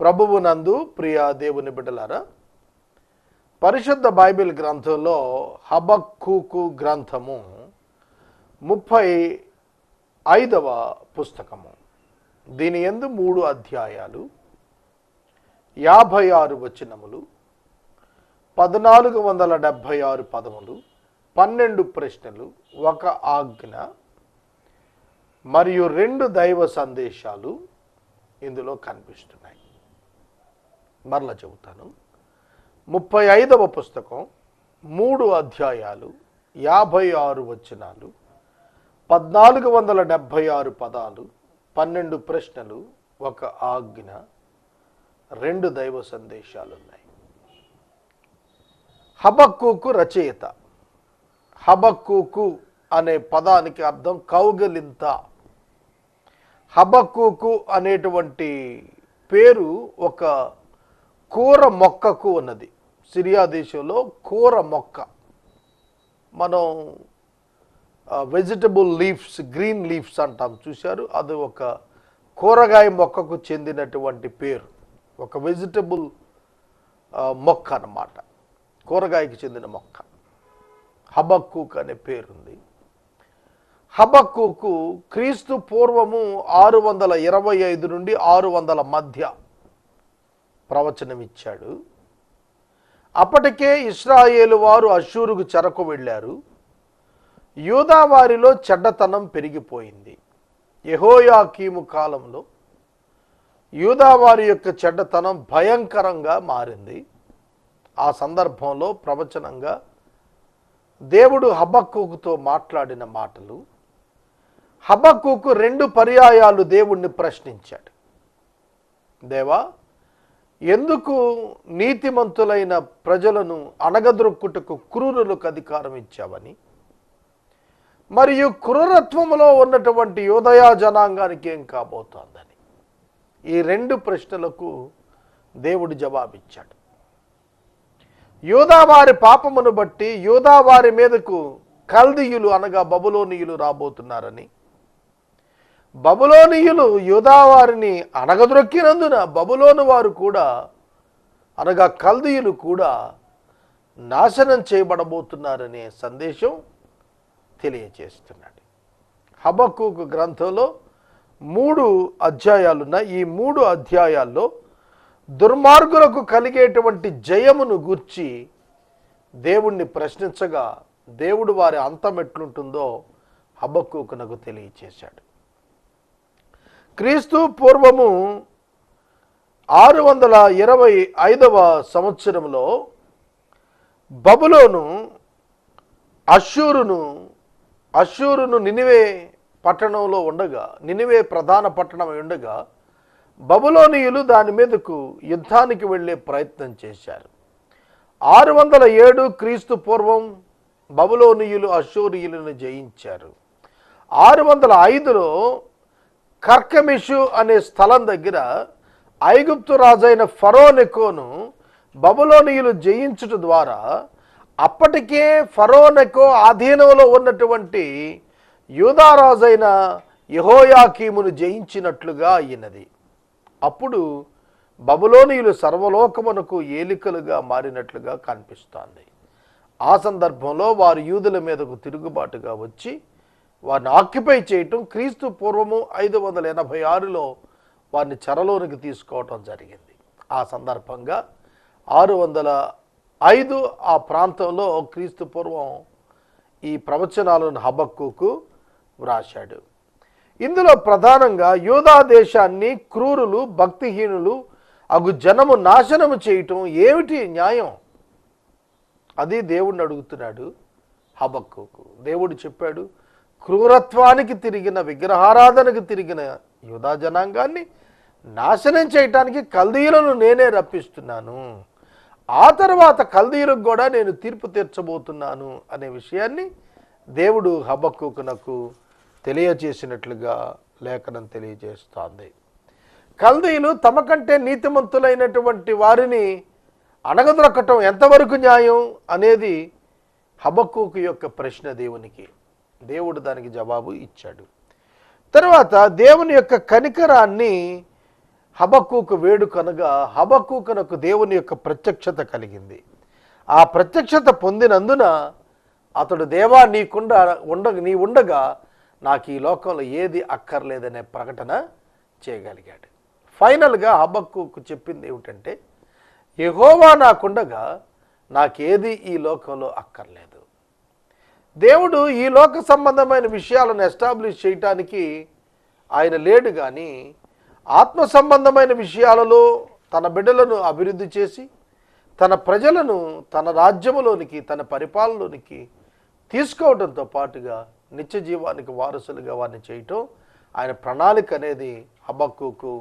ప్రభువు నందు ప్రియ దేవుని బిడ్డలారా పరిశుద్ధ బైబిల్ గ్రంథంలో హబక్కుకు గ్రంథము ముప్పై ఐదవ పుస్తకము. దీని ఎందు మూడు అధ్యాయాలు యాభై ఆరు వచనములు పద్నాలుగు వందల డెబ్భై ఆరు పదములు పన్నెండు ప్రశ్నలు ఒక ఆజ్ఞ మరియు రెండు దైవ సందేశాలు ఇందులో కనిపిస్తున్నాయి. మరలా చెబుతాను. ముప్పై ఐదవ పుస్తకం మూడు అధ్యాయాలు యాభై ఆరు వచనాలు పద్నాలుగు వందల డెబ్భై ఆరు పదాలు పన్నెండు ప్రశ్నలు ఒక ఆజ్ఞ రెండు దైవ సందేశాలు ఉన్నాయి హబక్కుకు రచయిత. హబక్కుకు అనే పదానికి అర్థం కౌగలింత. హబక్కుకు అనేటువంటి పేరు ఒక కూర మొక్కకు ఉన్నది. సిరియా దేశంలో కూర మొక్క. మనం వెజిటబుల్ లీవ్స్ గ్రీన్ లీవ్స్ అంటాం. చూశారు? అది ఒక కూరగాయ మొక్కకు చెందినటువంటి పేరు. ఒక వెజిటబుల్ మొక్క అన్నమాట. కూరగాయకి చెందిన మొక్క. హబక్కుక్ అనే పేరుంది. హబక్కుకు క్రీస్తు పూర్వము ఆరు వందల ఇరవై ఐదు నుండి ఆరు వందల మధ్య ప్రవచనమిచ్చాడు. అప్పటికే ఇస్రాయేలు వారు అశూరుకు చెరకు వెళ్ళారు. యూదా వారిలో చెడ్డతనం పెరిగిపోయింది. యహోయాకీము కాలంలో యూదావారి యొక్క చెడ్డతనం భయంకరంగా మారింది. ఆ సందర్భంలో ప్రవచనంగా దేవుడు హబక్కుకుతో మాట్లాడిన మాటలు హబక్కుకు రెండు పర్యాయాలు దేవుణ్ణి ప్రశ్నించాడు. దేవా ఎందుకు నీతిమంతులైన ప్రజలను అణగద్రొక్కుటకు క్రూరులకు అధికారం ఇచ్చావని? మరియు క్రూరత్వంలో ఉన్నటువంటి యోదయా జనాంగానికి ఏం కాబోతోందని? ఈ రెండు ప్రశ్నలకు దేవుడు జవాబిచ్చాడు. యూదావారి పాపమును బట్టి యూదావారి మీదకు కల్దీయులు అనగా బబులోనియులు రాబోతున్నారని బబులోనియులు యూదావారిని అనగదొక్కినందున బబులోను వారు కూడా అనగా కల్దీయులు కూడా నాశనం చేయబడబోతున్నారనే సందేశం తెలియజేస్తున్నాడు. హబక్కుకు గ్రంథంలో మూడు అధ్యాయాలున్న ఈ మూడు అధ్యాయాల్లో దుర్మార్గులకు కలిగేటువంటి జయమును గూర్చి దేవుణ్ణి ప్రశ్నించగా దేవుడు వారి అంతం ఎట్లుంటుందో హబక్కుకునకు తెలియచేశాడు క్రీస్తు పూర్వము ఆరు వందల ఇరవై ఐదవ సంవత్సరంలో బబులోను అశ్షూరును అషూరును నినివే పట్టణంలో ఉండగా నినివే ప్రధాన పట్టణం ఉండగా బబులోనియులు దాని మీదకు యుద్ధానికి వెళ్ళే ప్రయత్నం చేశారు. ఆరు వందల ఏడు క్రీస్తు పూర్వం బబులోనియులు అషూరియులను జయించారు. ఆరు వందల ఐదులో కర్కమిషు అనే స్థలం దగ్గర ఐగుప్తు రాజైన ఫరోనెకోను బబులోనియులు జయించుట ద్వారా అప్పటికే ఫరోనెకో ఆధీనంలో ఉన్నటువంటి యూదారాజైన యహోయాకీమును జయించినట్లుగా అయినది. అప్పుడు బబులోనియులు సర్వలోకమునకు ఏలికలుగా మారినట్లుగా కనిపిస్తోంది. ఆ సందర్భంలో వారు యూదుల మీదకు తిరుగుబాటుగా వచ్చి వారిని ఆక్యుపై చేయటం క్రీస్తు పూర్వము ఐదు వందల ఎనభై ఆరులో వారిని చెరలోనికి తీసుకోవటం జరిగింది. ఆ సందర్భంగా ఆరు వందల ఐదు ఆ ప్రాంతంలో క్రీస్తు పూర్వం ఈ ప్రవచనాలను హబక్కుకు వ్రాశాడు. ఇందులో ప్రధానంగా యూదా దేశాన్ని క్రూరులు భక్తిహీనులు అగు జనము నాశనము చేయటం ఏమిటి న్యాయం? అది దేవుణ్ణి అడుగుతున్నాడు హబక్కుకు. దేవుడు చెప్పాడు క్రూరత్వానికి తిరిగిన విగ్రహారాధనకు తిరిగిన యూదా జనాంగాన్ని నాశనం చేయటానికి కల్దీయులను నేనే రప్పిస్తున్నాను. ఆ తర్వాత కల్దీయులకు కూడా నేను తీర్పు తీర్చబోతున్నాను అనే విషయాన్ని దేవుడు హబక్కుకునకు తెలియజేసినట్లుగా లేఖనం తెలియజేస్తోంది. కల్దీయులు తమ కంటే నీతిమంతులైనటువంటి వారిని అణగదొరకటం ఎంతవరకు న్యాయం అనేది హబక్కుకు యొక్క ప్రశ్న దేవునికి. దేవుడు దానికి జవాబు ఇచ్చాడు. తర్వాత దేవుని యొక్క కనికరాన్ని హబక్కుకు వేడుకనగా హబక్కుకనకు దేవుని యొక్క ప్రత్యక్షత కలిగింది. ఆ ప్రత్యక్షత పొందినందున అతడు దేవా నీకుండా ఉండ నీ ఉండగా నాకు ఈ లోకంలో ఏది అక్కర్లేదనే ప్రకటన చేయగలిగాడు. ఫైనల్గా హబక్కుకు చెప్పింది ఏమిటంటే యెహోవా నాకుండగా నాకేది ఈ లోకంలో అక్కర్లేదు. దేవుడు ఈ లోక సంబంధమైన విషయాలను ఎస్టాబ్లిష్ చేయటానికి ఆయన లేడు కానీ ఆత్మ సంబంధమైన విషయాలలో తన బిడ్డలను అభివృద్ధి చేసి తన ప్రజలను తన రాజ్యములోనికి తన పరిపాలనలోనికి తీసుకోవడంతో పాటుగా నిత్య జీవానికి వారసులుగా వారిని చేయటం ఆయన ప్రణాళిక అనేది అబక్కుకు